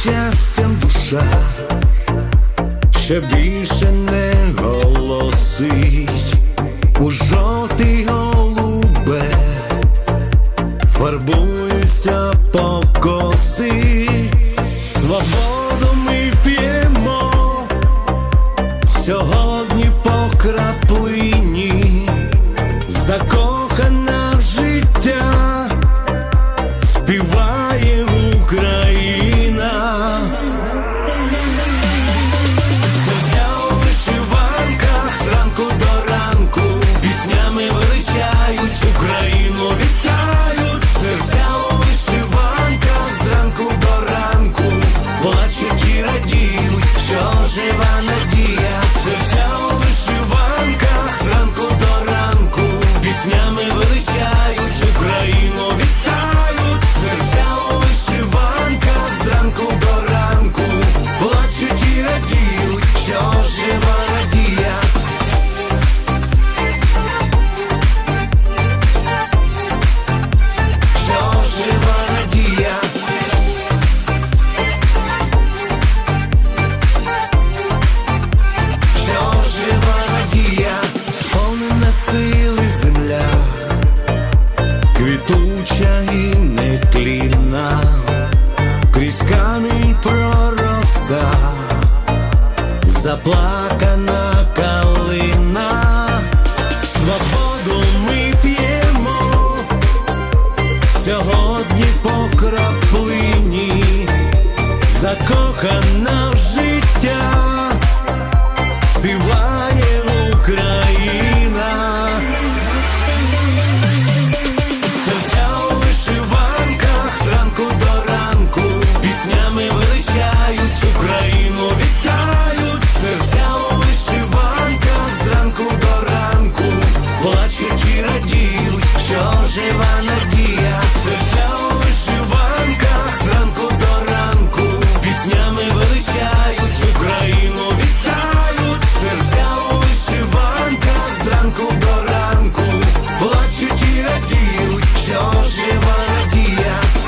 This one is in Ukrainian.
щастям душа, ще більше не голосить. У жовтий голубе, фарбуються покоси, свободу ми п'ємо. Сьогодні по краплині. заплакана калина, свободу ми п'ємо. Сьогодні по краплині, закохана в життя, співає Україна.